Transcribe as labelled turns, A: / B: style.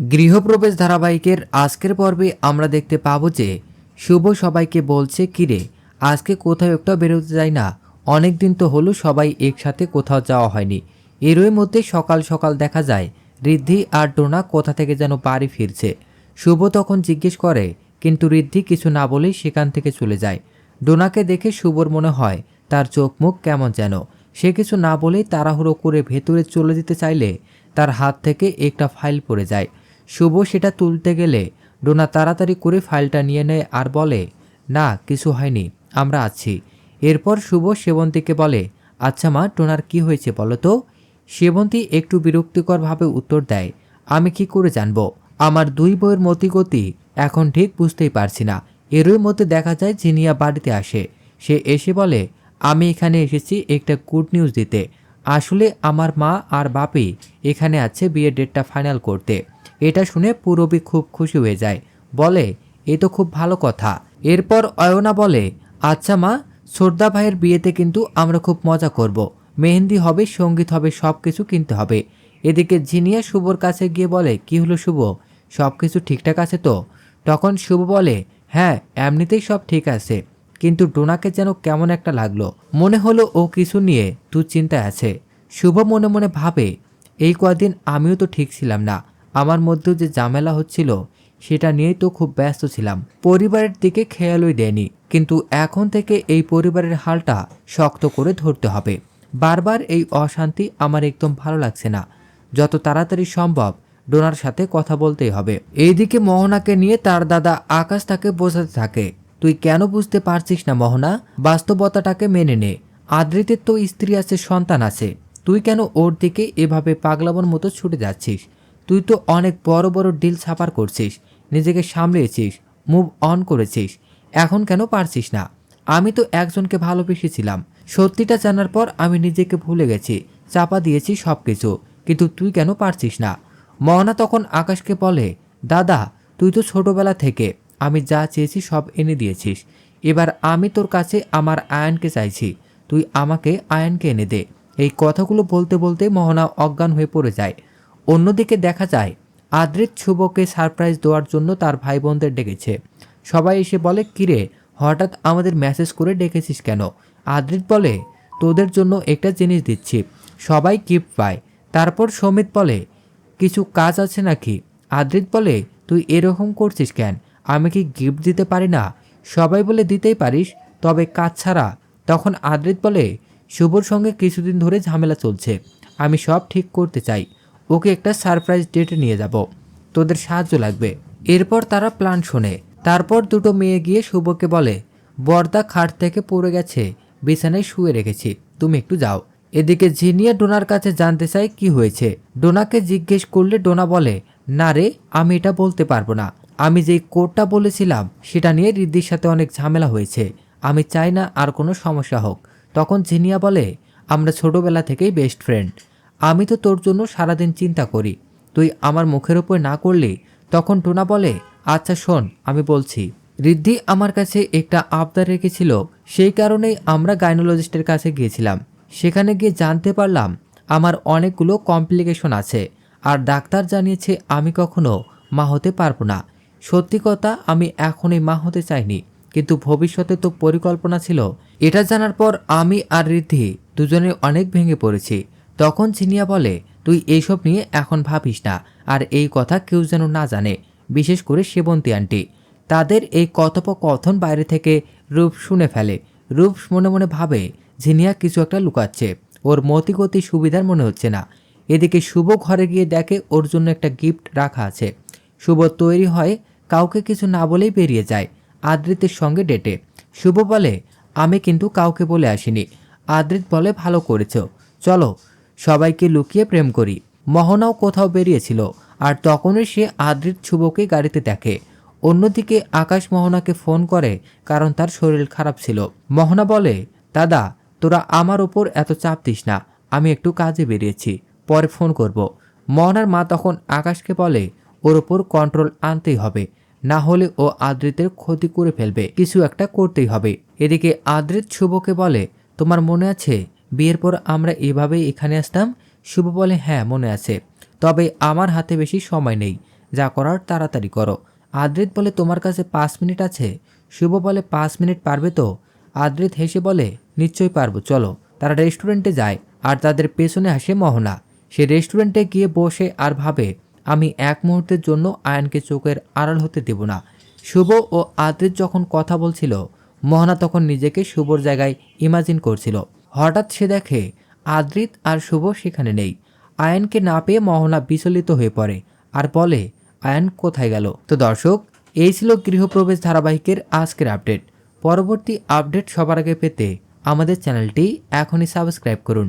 A: গৃহপ্রবেশ ধারাবাহিকের আজকের পর্বে আমরা দেখতে পাবো যে শুভ সবাইকে বলছে, কিরে, আজকে কোথাও একটা বেরোতে যাই না। অনেক দিন তো হলো সবাই একসাথে কোথাও যাওয়া হয়নি। এরই মধ্যে সকাল সকাল দেখা যায় ঋদ্ধি আর ডোনা কোথা থেকে যেন বাড়ি ফিরছে। শুভ তখন জিজ্ঞেস করে, কিন্তু ঋদ্ধি কিছু না বলেই সেখান থেকে চলে যায়। ডোনাকে দেখে শুভর মনে হয়, তার চোখ মুখ কেমন যেন। সে কিছু না বলেই তাড়াহুড়ো করে ভেতরে চলে যেতে চাইলে তার হাত থেকে একটা ফাইল পড়ে যায়। শুভ সেটা তুলতে গেলে ডোনা তাড়াতাড়ি করে ফাইলটা নিয়ে নেয় আর বলে, না, কিছু হয়নি, আমরা আছি। এরপর শুভ সেবন্তীকে বলে আচ্ছা মা টোনার কি হয়েছে বলো তো? সেবন্তী একটু বিরক্তিকরভাবে উত্তর দেয়, আমি কি করে জানব? আমার দুই বইয়ের মতিগতি এখন ঠিক বুঝতেই পারছি না। এরই মধ্যে দেখা যায় জিনিয়া বাড়িতে আসে। সে এসে বলে, আমি এখানে এসেছি একটা গুড নিউজ দিতে। আসলে আমার মা আর বাপি এখানে আছে বিয়ের ডেটটা ফাইনাল করতে। এটা শুনে পুরবি খুব খুশি হয়ে যায়। বলে, এ তো খুব ভালো কথা। এরপর অয়না বলে আচ্ছা মা, শ্রদ্ধা ভাইয়ের বিয়েতে কিন্তু আমরা খুব মজা করব। মেহেন্দি হবে, সংগীত হবে সব কিছু কিনতে হবে। এদিকে ঝিনিয়া শুভর কাছে গিয়ে বলে, কি হলো শুভ? সব কিছু ঠিকঠাক আছে তো? তখন শুভ বলে হ্যাঁ এমনিতেই সব ঠিক আছে। কিন্তু ডোনাকে যেন কেমন একটা লাগল। মনে হলো ও কিছু নিয়ে তুই চিন্তায় আছে। শুভ মনে মনে ভাবে, এই কদিন আমিও তো ঠিক ছিলাম না। আমার মধ্যেও যে ঝামেলা হচ্ছিল, সেটা নিয়েই তো খুব ব্যস্ত ছিলাম। পরিবারের দিকে খেয়ালই দেয়নি, কিন্তু এখন থেকে এই পরিবারের হালটা শক্ত করে ধরতে হবে। বারবার এই অশান্তি আমার একদম ভালো লাগছে না। যত তাড়াতাড়ি সম্ভব ডোনার সাথে কথা বলতেই হবে। এইদিকে মোহনাকে নিয়ে তার দাদা আকাশ তাকে বোঝাতে থাকে, তুই কেন বুঝতে পারছিস না মোহনা? বাস্তবতাটাকে মেনে নে। আদ্রিতের তো স্ত্রী আছে, সন্তান আছে। তুই কেন ওর দিকে এভাবে পাগলামোর মতো ছুটে যাচ্ছিস? তুই তো অনেক বড় বড় ডিল ছাপার করছিস, নিজেকে সামলিয়েছিস মুভ অন করেছিস, এখন কেন পারছিস না? আমি তো একজনকে ভালোবেসেছিলাম। সত্যিটা জানার পর আমি নিজেকে ভুলে গেছি, চাপা দিয়েছি সব কিছু কিন্তু তুই কেন পারছিস না? মহনা তখন আকাশকে বলে, দাদা, তুই তো ছোটবেলা থেকে আমি যা চেয়েছি সব এনে দিয়েছিস। এবার আমি তোর কাছে আমার আয়নকে চাইছি, তুই আমাকে আয়নকে এনে দে। এই কথাগুলো বলতে বলতে মোহনা অজ্ঞান হয়ে পড়ে যায়। অন্যদিকে দেখা যায়, আদ্রিত শুভকে সারপ্রাইজ দেওয়ার জন্য তার ভাই বোনদের ডেকেছে। সবাই এসে বলে, কিরে, হঠাৎ আমাদের মেসেজ করে ডেকেছিস কেন? আদ্রিত বলে, তোদের জন্য একটা জিনিস দিচ্ছি, সবাই গিফট পায়। তারপর সমিত বলে, কিছু কাজ আছে নাকি? আদ্রিত বলে, তুই এরকম করছিস কেন? আমি কি গিফট দিতে পারি না? সবাই বলে, দিতেই পারিস, তবে কাজ ছাড়া। তখন আদ্রিত বলে, শুভর সঙ্গে কিছুদিন ধরে ঝামেলা চলছে, আমি সব ঠিক করতে চাই। ওকে একটা সারপ্রাইজ ডেটে নিয়ে যাব। তোদের সাহায্য লাগবে। এরপর তারা প্ল্যান শোনে। তারপর দুটো মেয়ে গিয়ে শুভকে বলে, বর্দা খাট থেকে পড়ে গেছে, বিছানায় শুয়ে রেখেছি। তুমি একটু যাও। এদিকে জিনিয়া ডোনার কাছে জানতে চাই কি হয়েছে। ডোনাকে জিজ্ঞেস করলে ডোনা বলে, না রে, আমি এটা বলতে পারব না। আমি যেই কোডটা বলেছিলাম, সেটা নিয়ে রিদ্ধির সাথে অনেক ঝামেলা হয়েছে। আমি চাই না আর কোনো সমস্যা হোক। তখন জিনিয়া বলে, আমরা ছোটবেলা থেকেই বেস্ট ফ্রেন্ড আমি তো তোর জন্য সারাদিন চিন্তা করি। তুই আমার মুখের ওপর না করলে? তখন টোনা বলে আচ্ছা শোন, আমি বলছি। রিদ্ধি আমার কাছে একটা আবদার রেখেছিল। সেই কারণেই আমরা গাইনোলজিস্টের কাছে গিয়েছিলাম। সেখানে গিয়ে জানতে পারলাম, আমার অনেকগুলো কমপ্লিকেশন আছে। আর ডাক্তার জানিয়েছে আমি কখনো মা হতে পারব না। সত্যি কথা, আমি এখনই মা হতে চাইনি। কিন্তু ভবিষ্যতে তো পরিকল্পনা ছিল। এটা জানার পর আমি আর রিদ্ধি দুজনে অনেক ভেঙে পড়েছি। তখন চিনিয়া বলে, তুই এইসব নিয়ে এখন ভাবিস না, আর এই কথা কেউ যেন না জানে, বিশেষ করে সেবন্তী আন্টি। তাদের এই কথোপকথন বাইরে থেকে রূপ শুনে ফেলে। রূপ মনে মনে ভাবে, ঝিনিয়া কিছু একটা লুকাচ্ছে। ওর মতিগতি সুবিধার মনে হচ্ছে না। এদিকে শুভ ঘরে গিয়ে দেখে ওর জন্য একটা গিফট রাখা আছে। শুভ তৈরি হয় কাউকে কিছু না বলেই বেরিয়ে যায়, আদ্রিতের সঙ্গে ডেটে। শুভ বলে, আমি কিন্তু কাউকে বলে আসিনি। আদ্রিত বলে, ভালো করেছ। চলো সবাইকে লুকিয়ে প্রেম করি। মোহনাও কোথাও বেরিয়েছিল, আর তখনই সে আদ্রিত শুভকে গাড়িতে দেখে। অন্যদিকে আকাশ মোহনাকে ফোন করে, কারণ তার শরীর খারাপ ছিল। মোহনা বলে, দাদা, তোরা আমার ওপর এত চাপ দিস না, আমি একটু কাজে বেরিয়েছি, পরে ফোন করব। মোহনার মা তখন আকাশকে বলে, ওর ওপর কন্ট্রোল আনতেই হবে, না হলে ও আদ্রিতের ক্ষতি করে ফেলবে, কিছু একটা করতেই হবে। এদিকে আদ্রিত শুভকে বলে, তোমার মনে আছে বিয়ের পর আমরা এভাবেই এখানে আসতাম। শুভ বলে হ্যাঁ মনে আছে। তবে আমার হাতে বেশি সময় নেই। যা করার তাড়াতাড়ি করো। আদ্রিত বলে, তোমার কাছে পাঁচ মিনিট আছে? শুভ বলে, পাঁচ মিনিট পারবে তো? আদ্রিত হেসে বলে, নিশ্চয়ই পারব, চলো। তারা রেস্টুরেন্টে যায়, আর তাদের পেছনে আসে মহনা। সে রেস্টুরেন্টে গিয়ে বসে আর ভাবে, আমি এক মুহূর্তের জন্য আয়নকে চোখের আড়াল হতে দেব না। শুভ ও আদ্রিত যখন কথা বলছিল, মোহনা তখন নিজেকে শুভর জায়গায় ইমাজিন করছিল। হঠাৎ সে দেখে, আদ্রিত আর শুভ সেখানে নেই। আয়নকে না পেয়ে মহনা বিচলিত হয়ে পড়ে আর বলে, আয়ন কোথায় গেল? তো দর্শক, এই ছিল গৃহপ্রবেশ ধারাবাহিকের আজকের আপডেট। পরবর্তী আপডেট সবার আগে পেতে আমাদের চ্যানেলটি এখনই সাবস্ক্রাইব করুন।